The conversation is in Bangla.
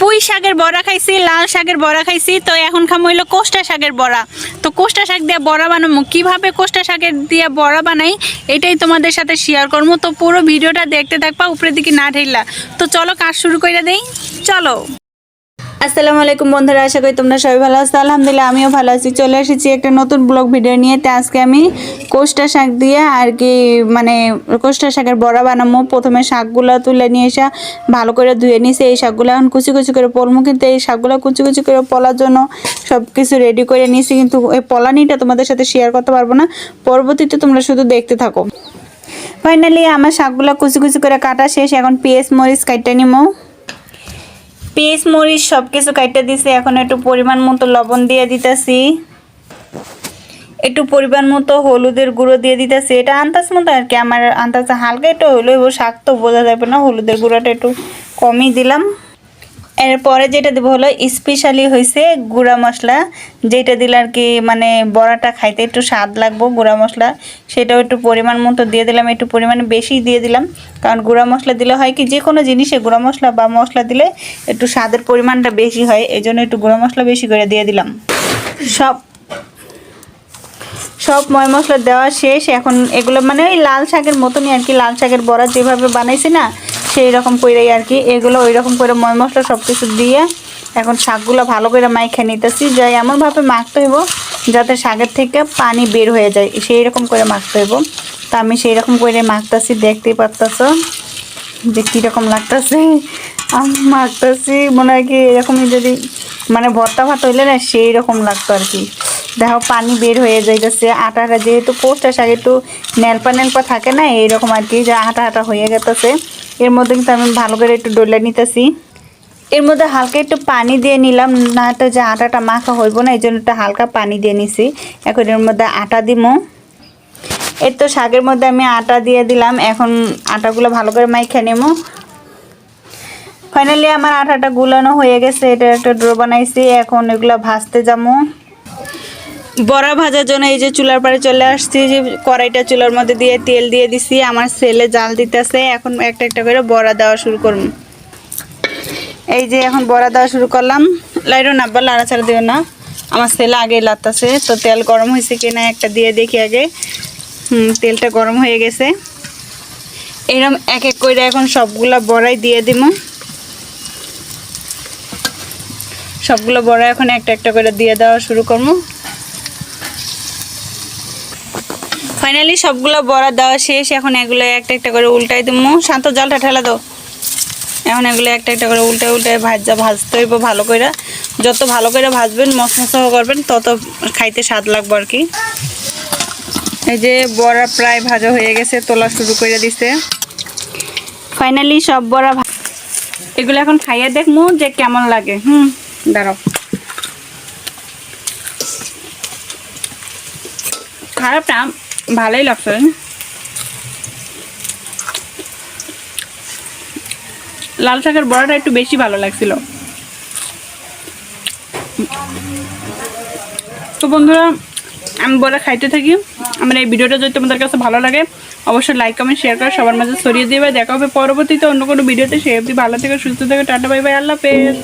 পুঁই শাকের বড়া খাইছি, লাল শাকের বড়া খাইছি, তো এখন খামো হইল কোষ্টা শাকের বড়া। তো কোষ্টা শাক দিয়ে বড়া বানাবো কীভাবে কোষ্টা শাকের দিয়ে বড়া বানাই, এটাই তোমাদের সাথে শেয়ার করব তো পুরো ভিডিওটা দেখতে থাকবা, উপরের দিকে না ঠেললা তো চলো কাজ শুরু করে দেই। চলো। আসসালামু আলাইকুম বন্ধুরা, আশা করি তোমরা সবাই ভালো আছো। আলহামদুলিল্লাহ, আমিও ভালো আছি। চলে এসেছি একটা নতুন ব্লগ ভিডিও নিয়ে। তো আজকে আমি কোষ্টা শাক দিয়ে আর কি মানে কোষ্টা শাকের বড়া বানাবো। প্রথমে শাকগুলো তুলে নিয়ে এসে ভালো করে ধুয়ে নিয়েছি। এই শাকগুলো এখন কুচি কুচি করে পলমু কিন্তু এই শাকগুলো কুচি কুচি করে পলার জন্য সব কিছু রেডি করে নিয়েছি। কিন্তু এই পলানিটা তোমাদের সাথে শেয়ার করতে পারব না। পরবর্তীতে তোমরা শুধু দেখতে থাকো। ফাইনালি আমার শাকগুলো কুচি কুচি করে কাটা শেষ। এখন পেঁয়াজ, মরিচ কাটতে নিমো পেঁয়াজ মরিচ সব কিছু কাটতে দিছি। এখন একটু পরিমাণ মতো লবণ দিয়ে দিতেছি। একটু পরিমাণ মতো হলুদের গুঁড়ো দিয়ে দিতেছি। এটা আন্দাজ মতো আর কি, আমার আন্দাজ হালকা একটু হলো শাক তো বোঝা যাবে না। হলুদের গুঁড়োটা একটু কমই দিলাম। এরপরে যেটা দেবো হলো স্পেশালি হয়েছে গুঁড়া মশলা। যেটা দিলে আর কি মানে বড়াটা খাইতে একটু স্বাদ লাগবো গুঁড়া মশলা। সেটাও একটু পরিমাণ মতো দিয়ে দিলাম, একটু পরিমাণে বেশি দিয়ে দিলাম। কারণ গুঁড়া মশলা দিলে হয় কি যে কোনো জিনিসে গুঁড়া মশলা বা মশলা দিলে একটু স্বাদের পরিমাণটা বেশি হয় এই জন্য একটু গুঁড়া মশলা বেশি করে দিয়ে দিলাম। সব সব ময় মশলা দেওয়া শেষ। এখন এগুলো মানে ওই লাল শাকের মতনই আর কি, লাল শাকের বড়া যেভাবে বানাইছি না সেই রকম করেই আর কি এগুলো ওই রকম করে ময় মশলা সব কিছু দিয়ে এখন শাকগুলো ভালো করে মাইখে নিতেছি। যাই এমনভাবে মাখতে হইব যাতে শাকের থেকে পানি বের হয়ে যায়। সেই রকম করে মাখতে হইব। তা আমি সেই রকম করে মাখতেছি, দেখতেই পারতেছ যে কীরকম লাগতেছে। আমি, মাখতেছি, মনে হয় কি এরকমই যদি মানে ভর্তা ভাত হইলে না সেই রকম লাগতো আর কি দেখো, পানি বের হয়ে যাইতেছে। আটাটা যেহেতু পোস্টটা শাক একটু নেলপা নেলপা থাকে না, এইরকম আর কি, যে আটা আটা হয়ে গেতেছে। এর মধ্যে কিন্তু আমি ভালো করে একটু ডলে নিতেছি। এর মধ্যে হালকা একটু পানি দিয়ে নিলাম, না তো যে আটাটা মাখা হইব না এই জন্য একটু হালকা পানি দিয়ে নিছি। এখন এর মধ্যে আটা দিমো। এর তো শাকের মধ্যে আমি আটা দিয়ে দিলাম, এখন আটাগুলো ভালো করে মাইখে নেব ফাইনালি আমার আটাটা গুলানো হয়ে গেছে, এটা একটা ড্রো বানাইছি, এখন এগুলো ভাজতে যাব বড়া ভাজার জন্য এই যে চুলার পাড়ে চলে আসছি, যে কড়াইটা চুলার মধ্যে দিয়ে তেল দিয়ে দিছি। আমার ছেলে জাল দিতেছে, এখন একটা একটা করে বড়া দেওয়া শুরু করুন এই যে এখন বড়া দেওয়া শুরু করলাম। লাইরো না বা লাড়াচাড়া দিও না। আমার ছেলে আগে লাতাছে তো তেল গরম হয়েছে কিনা একটা দিয়ে দেখি আগে। হুম, তেলটা গরম হয়ে গেছে। এরকম এক এক করে এখন সবগুলা বড়াই দিয়ে দিব সবগুলো বড়া এখন একটা একটা করে দিয়ে দেওয়া শুরু করব। ফাইনালি সবগুলো বড়া দেওয়া শেষ। এখন এগুলো একটা একটা করে উল্টাই দিব শান্ত, জলটা ঠেলা দাও। এখন এগুলো একটা একটা করে উল্টে উল্টে ভাজা ভাজতে হইব ভালো করে যত ভালো করে ভাজবেন, মশমশা করবেন, তত খাইতে স্বাদ লাগবে আর কি। এই যে বড়া প্রায় ভাজা হয়ে গেছে, তোলা শুরু করে দিছে। ফাইনালি সব বড়া এগুলো এখন খাইয়ে দেখব যে কেমন লাগে। হুম, দাঁড়াও। খারাপটা ভালোই লাগছে। লাল শাকের বড়াটা একটু বেশি ভালো লাগছিল। তো বন্ধুরা, আমি বড়া খাইতে থাকি। আমার এই ভিডিওটা যদি তোমাদের কাছে ভালো লাগে, অবশ্যই লাইক কমেন্ট শেয়ার করে সবার মাঝে ছড়িয়ে দেবে। দেখা হবে পরবর্তীতে অন্য কোনো ভিডিওতে। সে অবধি ভালো থেকে, সুস্থ থেকে, টাটা বাই বাই আল্লাহ হাফেজ।